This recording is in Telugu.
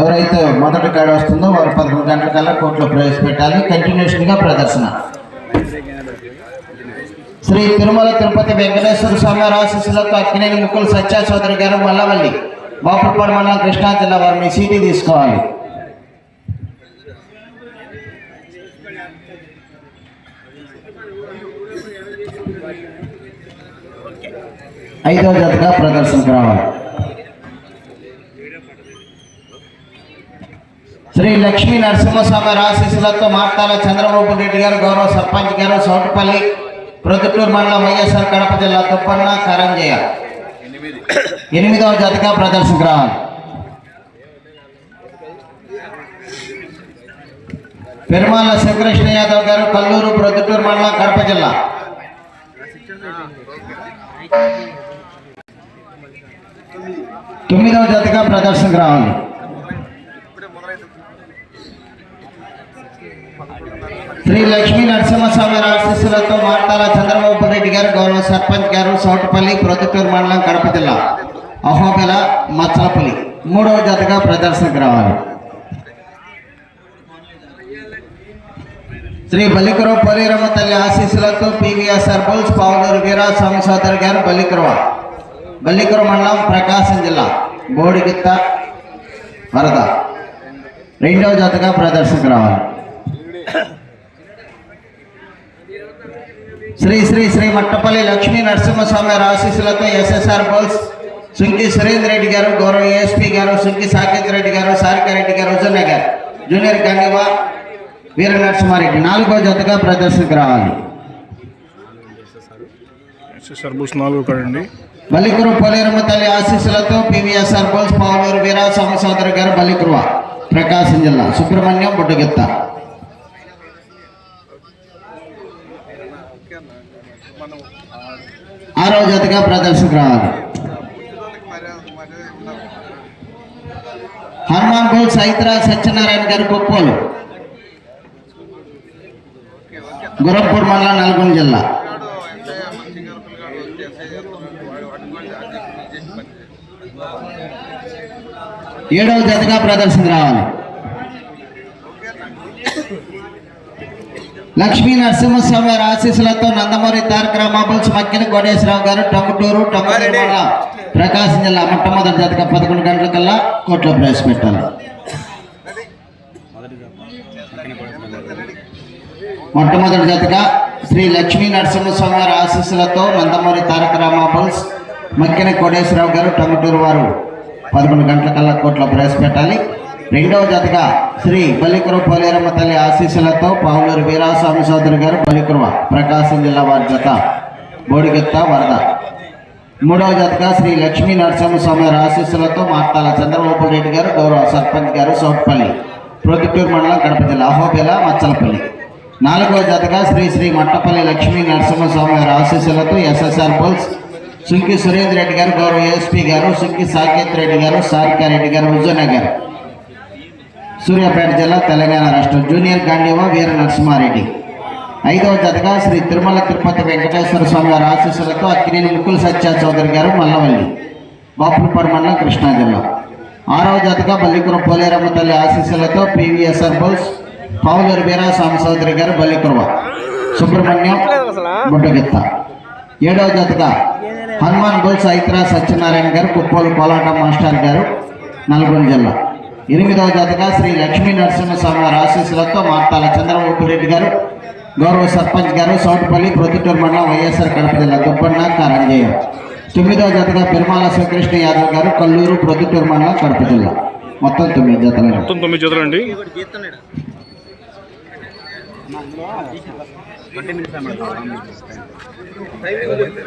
ఎవరైతే మొదటి కార్డు వస్తుందో వారు పదకొండు గంటల కల్లా కోర్టులో ప్రవేశపెట్టాలి. కంటిన్యూషన్గా ప్రదర్శన. శ్రీ తిరుమల తిరుపతి వెంకటేశ్వర స్వామి ఆశీస్సులతో అక్కినేని ముక్కులు సత్యా చౌదరి గారు మల్లవల్లి బాపులపాడు మండలం కృష్ణా జిల్లా వారిని సీటీ తీసుకోవాలి. ఐదవ జతగా ప్రదర్శనకు రావాలి. శ్రీ లక్ష్మీ నరసింహస్వామి ఆశీస్సులతో మార్తాల చంద్రబాబు రెడ్డి గారు గౌరవ సర్పంచ్ గారు సోటపల్లి ప్రొద్దుటూరు మండలం వైఎస్ఆర్ కడప జిల్లా తుప్పన్న కరంజయ్య. ఎనిమిదవ జతగా ప్రదర్శనకు రావాలి పెరుమాళ్ళ శివకృష్ణ యాదవ్ గారు కల్లూరు ప్రొద్దుటూరు మండలం కడప జిల్లా. తొమ్మిదవ జతగా ప్రదర్శనకు రావాలి శ్రీ లక్ష్మీ నరసింహస్వామి ఆశీస్సులతో మాట్లాడ చంద్రబాబు రెడ్డి గారు గౌరవ సర్పంచ్ గారు సోటపల్లి ప్రొద్దుటూరు మండలం కడప జిల్లా అహోబెల మచ్చలపల్లి మూడవ జతగా ప్రదర్శనకు రావాలి శ్రీ బల్లికరవ పోలీరమ్మ తల్లి ఆశీస్సులతో పివిఎస్ఆర్ బుల్స్ పావులూరు వీరాస్వామి సోదరి గారు బలికరవ బల్లికర మండలం ప్రకాశం జిల్లా బోడిగిత్త వరద. రెండవ జతగా ప్రదర్శనకు రావాలి శ్రీ శ్రీ శ్రీ మట్టపల్లి లక్ష్మీ నరసింహస్వామి వారి ఆశీస్సులతో ఎస్ఎస్ఆర్ బోల్స్ సుంకి సురేంద్ర రెడ్డి గారు గౌరవ ఏఎస్పీ గారు సుంకి సాకేత్ రెడ్డి గారు సారికారెడ్డి గారు హుజన్న గారు జూనియర్ గండివా వీర నరసింహారెడ్డి నాలుగో జతగా ప్రదర్శనకు రావాలి. బల్లికురు పోలేరమ్మ తల్లి ఆశీస్సులతో పివిఎస్ఆర్ బోల్స్ పావులూరు వీరాస్వామి సోదరు గారు బల్లికురువ ప్రకాశం జిల్లా సుబ్రహ్మణ్యం బుడ్డగిత్త. ఆరో జతగా ప్రదర్శనకు రావాలి? హనుమాన్ బోల్ సైత్రా సత్యనారాయణ గారి కుప్పోలు గురంపూర్ మండలం నల్గొండ జిల్లా. ఏడవ జతగా ప్రదర్శనకు రావాలి. లక్ష్మీ నరసింహస్వామి వారి ఆశీస్సులతో నందమూరి తారక రామాబుల్స్ మక్కిన కోటేశ్వరరావు గారు టంగుటూరు టంగుటూరు ప్రకాశం జిల్లా మొట్టమొదటి జతగా పదకొండు గంటల కల్లా కోర్టులో ప్రవేశపెట్టారు. మొట్టమొదటి జతగా శ్రీ లక్ష్మీ నరసింహస్వామి వారి ఆశీస్సులతో నందమూరి తారక రామాబుల్స్ మక్కిన కోటేశ్వరరావు గారు టంగుటూరు వారు పదకొండు గంటల కల్లా కోర్టులో ప్రవేశపెట్టాలి. రెండవ జతగా శ్రీ బలికుర పోలేరమ్మ తల్లి ఆశీస్సులతో పావులూరు వీరాస్వామి సోదరు గారు బలికురవ ప్రకాశం జిల్లా వారి జత. బోడిగెత్త వరద. మూడవ జతగా శ్రీ లక్ష్మీ నరసింహస్వామి వారి ఆశీస్సులతో మార్తాల చంద్రబాబు రెడ్డి గారు గౌరవ సర్పంచ్ గారు సోట్పల్లి ప్రొద్దుటూరు మండలం కడప జిల్లా అహోబెల మచ్చలపల్లి. నాలుగవ జతగా శ్రీ శ్రీ మట్టపల్లి లక్ష్మీ నరసింహస్వామి వారి ఆశీస్సులతో ఎస్ఎస్ఆర్ బోల్స్ సుంకి సురేంద్ర రెడ్డి గారు గౌరవ ఏఎస్పీ గారు సుంకి సాకేత్ రెడ్డి గారు సారికారెడ్డి గారు విజయనగర్. గారు సూర్యాపేట జిల్లా తెలంగాణ రాష్ట్రం. జూనియర్ గాంధీవ వీర నరసింహారెడ్డి. ఐదవ జతగా శ్రీ తిరుమల తిరుపతి వెంకటేశ్వర స్వామి వారి ఆశీస్సులతో అక్కినేని ముక్కుల సత్య చౌదరి గారు మల్లవల్లి బాపులపాడు మండలం కృష్ణా జిల్లా. ఆరవ జతగా బల్లికుర పోలేరమ్మ తల్లి ఆశీస్సులతో పివిఎస్ఆర్ బోల్స్ పావులూరు వీరాస్వామి చౌదరి గారు బల్లికురవ సుబ్రహ్మణ్యం బుడ్డగిత్త. ఏడవ జతగా హనుమాన్ బోల్స్ ఐత్రా సత్యనారాయణ గారు కుప్పోలు కోలాట మాస్టర్ గారు నల్గొండ జిల్లా. ఎనిమిదవ జతగా శ్రీ లక్ష్మీ నరసింహస్వామి వారి ఆశీస్సులతో మార్తాల చంద్రబాబు రెడ్డి గారు గౌరవ సర్పంచ్ గారు సౌటపల్లి ప్రొద్దుటూరు మండలం వైఎస్ఆర్ కడప జిల్లా దుబ్బన్న కారంజయ్య. తొమ్మిదవ జతగా పెరుమాల శ్రీకృష్ణ యాదవ్ గారు కల్లూరు ప్రొద్దుటూరు మండలం కడప జిల్లా. మొత్తం తొమ్మిది జతలు మొత్తం తొమ్మిది జతలు అండి